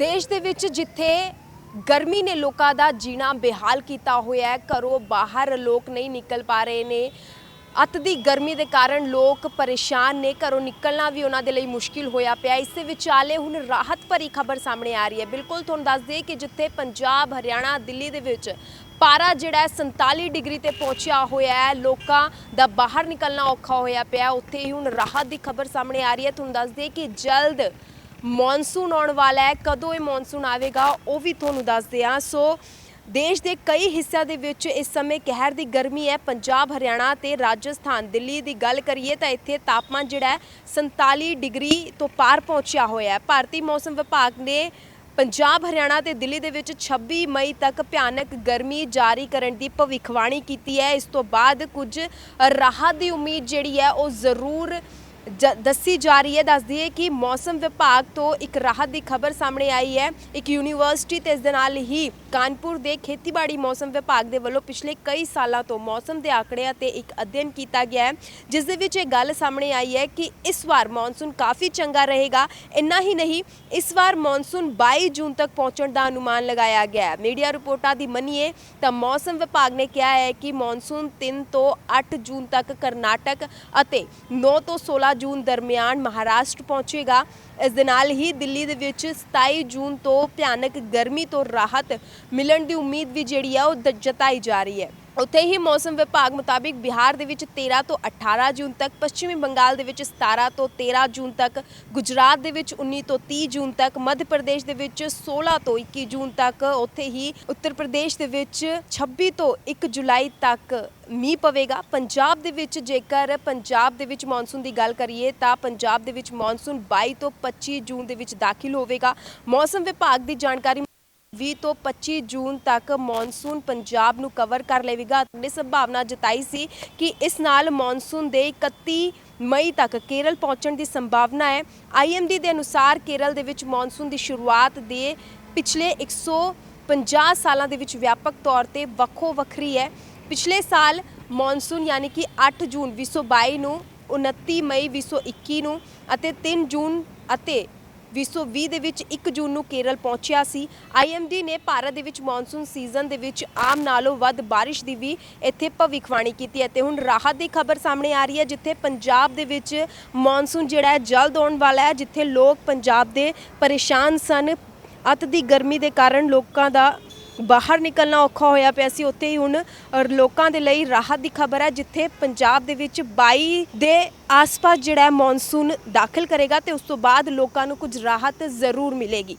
ਦੇਸ਼ ਦੇ ਵਿੱਚ ਜਿੱਥੇ ਗਰਮੀ ਨੇ ਲੋਕਾਂ ਦਾ ਜੀਣਾ ਬੇਹਾਲ ਕੀਤਾ ਹੋਇਆ ਹੈ, ਘਰੋਂ ਬਾਹਰ ਲੋਕ ਨਹੀਂ ਨਿਕਲ ਪਾ ਰਹੇ ਨੇ। ਅੱਤ ਦੀ ਗਰਮੀ ਦੇ ਕਾਰਨ ਲੋਕ ਪਰੇਸ਼ਾਨ ਨੇ, ਘਰੋਂ ਨਿਕਲਣਾ ਵੀ ਉਹਨਾਂ ਦੇ ਲਈ ਮੁਸ਼ਕਿਲ ਹੋਇਆ ਪਿਆ। ਇਸ ਦੇ ਵਿਚਾਲੇ ਹੁਣ ਰਾਹਤ ਭਰੀ ਖਬਰ ਸਾਹਮਣੇ ਆ ਰਹੀ ਹੈ। ਬਿਲਕੁਲ ਤੁਹਾਨੂੰ ਦੱਸ ਦਈਏ ਕਿ ਜਿੱਥੇ ਪੰਜਾਬ, ਹਰਿਆਣਾ, ਦਿੱਲੀ ਦੇ ਵਿੱਚ ਪਾਰਾ ਜਿਹੜਾ ਹੈ 47 ਡਿਗਰੀ ਤੇ ਪਹੁੰਚਿਆ ਹੋਇਆ ਹੈ, ਲੋਕਾਂ ਦਾ ਬਾਹਰ ਨਿਕਲਣਾ ਔਖਾ ਹੋਇਆ ਪਿਆ। ਉੱਥੇ ਹੀ ਹੁਣ ਰਾਹਤ ਦੀ ਖਬਰ ਸਾਹਮਣੇ ਆ ਰਹੀ ਹੈ। ਤੁਹਾਨੂੰ ਦੱਸ ਦਈਏ ਕਿ ਜਲਦ ਮੌਨਸੂਨ ਆਉਣ ਵਾਲਾ ਹੈ। ਕਦੋਂ ਇਹ ਮੌਨਸੂਨ ਆਵੇਗਾ, ਉਹ ਵੀ ਤੁਹਾਨੂੰ ਦੱਸਦੇ ਹਾਂ। ਸੋ, ਦੇਸ਼ ਦੇ ਕਈ ਹਿੱਸਿਆਂ ਦੇ ਵਿੱਚ ਇਸ ਸਮੇਂ ਕਹਿਰ ਦੀ ਗਰਮੀ ਹੈ। ਪੰਜਾਬ, ਹਰਿਆਣਾ ਤੇ ਰਾਜਸਥਾਨ, ਦਿੱਲੀ ਦੀ ਗੱਲ ਕਰੀਏ ਤਾਂ ਇੱਥੇ ਤਾਪਮਾਨ ਜਿਹੜਾ ਹੈ 47 ਡਿਗਰੀ ਤੋਂ ਪਾਰ ਪਹੁੰਚਿਆ ਹੋਇਆ ਹੈ। ਭਾਰਤੀ ਮੌਸਮ ਵਿਭਾਗ ਨੇ ਪੰਜਾਬ, ਹਰਿਆਣਾ ਤੇ ਦਿੱਲੀ ਦੇ ਵਿੱਚ 26 ਮਈ ਤੱਕ ਭਿਆਨਕ ਗਰਮੀ ਜਾਰੀ ਕਰਨ ਦੀ ਭਵਿੱਖਬਾਣੀ ਕੀਤੀ ਹੈ। ਇਸ ਤੋਂ ਬਾਅਦ ਕੁਝ ਰਾਹਤ ਦੀ ਉਮੀਦ ਜਿਹੜੀ ਹੈ, ਉਹ ਜ਼ਰੂਰ ਦੱਸੀ ਜਾ ਰਹੀ ਹੈ ਦੱਸ ਦਈਏ ਕਿ ਮੌਸਮ ਵਿਭਾਗ ਤੋਂ ਇੱਕ ਰਾਹਤ ਦੀ ਖਬਰ ਸਾਹਮਣੇ ਆਈ ਹੈ। ਇੱਕ ਯੂਨੀਵਰਸਿਟੀ ਤੇ ਇਸ ਦੇ ਨਾਲ ਹੀ ਕਾਨਪੁਰ ਦੇ ਖੇਤੀਬਾੜੀ ਮੌਸਮ ਵਿਭਾਗ ਦੇ ਵੱਲੋਂ ਪਿਛਲੇ ਕਈ ਸਾਲਾਂ ਤੋਂ ਮੌਸਮ ਦੇ ਆંકੜਿਆਂ ਤੇ ਇੱਕ ਅਧਿਐਨ ਕੀਤਾ ਗਿਆ ਹੈ, ਜਿਸ ਦੇ ਵਿੱਚ ਇਹ ਗੱਲ ਸਾਹਮਣੇ ਆਈ ਹੈ ਕਿ ਇਸ ਵਾਰ ਮੌਨਸੂਨ ਕਾਫੀ ਚੰਗਾ ਰਹੇਗਾ। ਇੰਨਾ ਹੀ ਨਹੀਂ, ਇਸ ਵਾਰ ਮੌਨਸੂਨ 22 ਜੂਨ ਤੱਕ ਪਹੁੰਚਣ ਦਾ ਅਨੁਮਾਨ ਲਗਾਇਆ ਗਿਆ ਹੈ। ਮੀਡੀਆ ਰਿਪੋਰਟਾਂ ਦੀ ਮੰਨੀਏ ਤਾਂ ਮੌਸਮ ਵਿਭਾਗ ਨੇ ਕਿਹਾ ਹੈ ਕਿ ਮੌਨਸੂਨ 3 ਤੋਂ 8 ਜੂਨ ਤੱਕ ਕਰਨਾਟਕ ਅਤੇ 9 ਤੋਂ 16 ਜੂਨ ਦਰਮਿਆਨ ਮਹਾਰਾਸ਼ਟਰ ਪਹੁੰਚੇਗਾ। ਇਸ ਦੇ ਨਾਲ ਹੀ ਦਿੱਲੀ ਦੇ ਵਿੱਚ 27 ਜੂਨ ਤੋਂ ਭਿਆਨਕ ਗਰਮੀ ਤੋਂ ਰਾਹਤ ਮਿਲਣ ਦੀ ਉਮੀਦ ਵੀ ਜਿਹੜੀ ਹੈ ਉਹ ਜਤਾਈ ਜਾ ਰਹੀ ਹੈ। ਉੱਥੇ ਹੀ ਮੌਸਮ ਵਿਭਾਗ ਮੁਤਾਬਿਕ ਬਿਹਾਰ ਦੇ ਵਿੱਚ 13 ਤੋਂ 18 ਜੂਨ ਤੱਕ, ਪੱਛਮੀ ਬੰਗਾਲ ਦੇ ਵਿੱਚ 17 ਤੋਂ 13 ਜੂਨ ਤੱਕ, ਗੁਜਰਾਤ ਦੇ ਵਿੱਚ 19 ਤੋਂ 30 ਜੂਨ ਤੱਕ, ਮੱਧ ਪ੍ਰਦੇਸ਼ ਦੇ ਵਿੱਚ 16 ਤੋਂ 21 ਜੂਨ ਤੱਕ, ਉੱਥੇ ਹੀ ਉੱਤਰ ਪ੍ਰਦੇਸ਼ ਦੇ ਵਿੱਚ 26 ਤੋਂ 1 ਜੁਲਾਈ ਤੱਕ ਮੀਂਹ ਪਵੇਗਾ। ਪੰਜਾਬ ਦੇ ਵਿੱਚ ਜੇਕਰ ਪੰਜਾਬ ਦੇ ਵਿੱਚ ਮੌਨਸੂਨ ਦੀ ਗੱਲ ਕਰੀਏ ਤਾਂ ਪੰਜਾਬ ਦੇ ਵਿੱਚ ਮੌਨਸੂਨ 22 ਤੋਂ 25 ਜੂਨ ਦੇ ਵਿੱਚ ਦਾਖਲ ਹੋਵੇਗਾ। ਮੌਸਮ ਵਿਭਾਗ ਦੀ ਜਾਣਕਾਰੀ 20 ਤੋਂ 25 ਜੂਨ ਤੱਕ ਮੌਨਸੂਨ ਪੰਜਾਬ ਨੂੰ ਕਵਰ ਕਰ ਲਵੇਗਾ। ਨੇ ਸੰਭਾਵਨਾ ਜਤਾਈ ਸੀ ਕਿ ਇਸ ਨਾਲ ਮੌਨਸੂਨ ਦੇ 31 ਮਈ ਤੱਕ ਕੇਰਲ ਪਹੁੰਚਣ ਦੀ ਸੰਭਾਵਨਾ ਹੈ। ਆਈਐਮਡੀ ਦੇ ਅਨੁਸਾਰ ਕੇਰਲ ਦੇ ਵਿੱਚ ਮੌਨਸੂਨ ਦੀ ਸ਼ੁਰੂਆਤ ਦੇ ਪਿਛਲੇ 150 ਸਾਲਾਂ ਦੇ ਵਿੱਚ ਵਿਆਪਕ ਤੌਰ ਤੇ ਵੱਖੋ ਵੱਖਰੀ ਹੈ। ਪਿਛਲੇ ਸਾਲ ਮੌਨਸੂਨ ਯਾਨੀ ਕਿ 8 ਜੂਨ 2022 ਨੂੰ 29 ਮਈ 2021 ਨੂੰ ਅਤੇ 3 ਜੂਨ ਅਤੇ 2020 ਦੇ ਵਿੱਚ 1 ਜੂਨ ਨੂੰ ਕੇਰਲ ਪਹੁੰਚਿਆ ਸੀ। ਆਈਐਮਡੀ ਨੇ ਭਾਰਤ ਦੇ ਵਿੱਚ ਮੌਨਸੂਨ ਸੀਜ਼ਨ ਦੇ ਵਿੱਚ ਆਮ ਨਾਲੋਂ ਵੱਧ ਬਾਰਿਸ਼ ਦੀ ਵੀ ਇੱਥੇ ਭਵਿੱਖਬਾਣੀ ਕੀਤੀ ਹੈ ਤੇ ਹੁਣ ਰਾਹਤ ਦੀ ਖਬਰ ਸਾਹਮਣੇ ਆ ਰਹੀ ਹੈ, ਜਿੱਥੇ ਪੰਜਾਬ ਦੇ ਵਿੱਚ ਮੌਨਸੂਨ ਜਿਹੜਾ ਹੈ ਜਲਦ ਆਉਣ ਵਾਲਾ ਹੈ, ਜਿੱਥੇ ਲੋਕ ਪੰਜਾਬ ਦੇ ਪਰੇਸ਼ਾਨ ਸਨ। ਅਤ ਦੀ ਗਰਮੀ ਦੇ ਕਾਰਨ ਲੋਕਾਂ ਦਾ ਬਾਹਰ ਨਿਕਲਣਾ ਔਖਾ ਹੋਇਆ ਪਿਆ ਸੀ। ਉੱਥੇ ਹੀ ਹੁਣ ਲੋਕਾਂ ਦੇ ਲਈ ਰਾਹਤ ਦੀ ਖਬਰ ਹੈ, ਜਿੱਥੇ ਪੰਜਾਬ ਦੇ ਵਿੱਚ 22 ਦੇ ਆਸ-ਪਾਸ ਜਿਹੜਾ ਮੌਨਸੂਨ ਦਾਖਲ ਕਰੇਗਾ ਤੇ ਉਸ ਤੋਂ ਬਾਅਦ ਲੋਕਾਂ ਨੂੰ ਕੁਝ ਰਾਹਤ ਜ਼ਰੂਰ ਮਿਲੇਗੀ।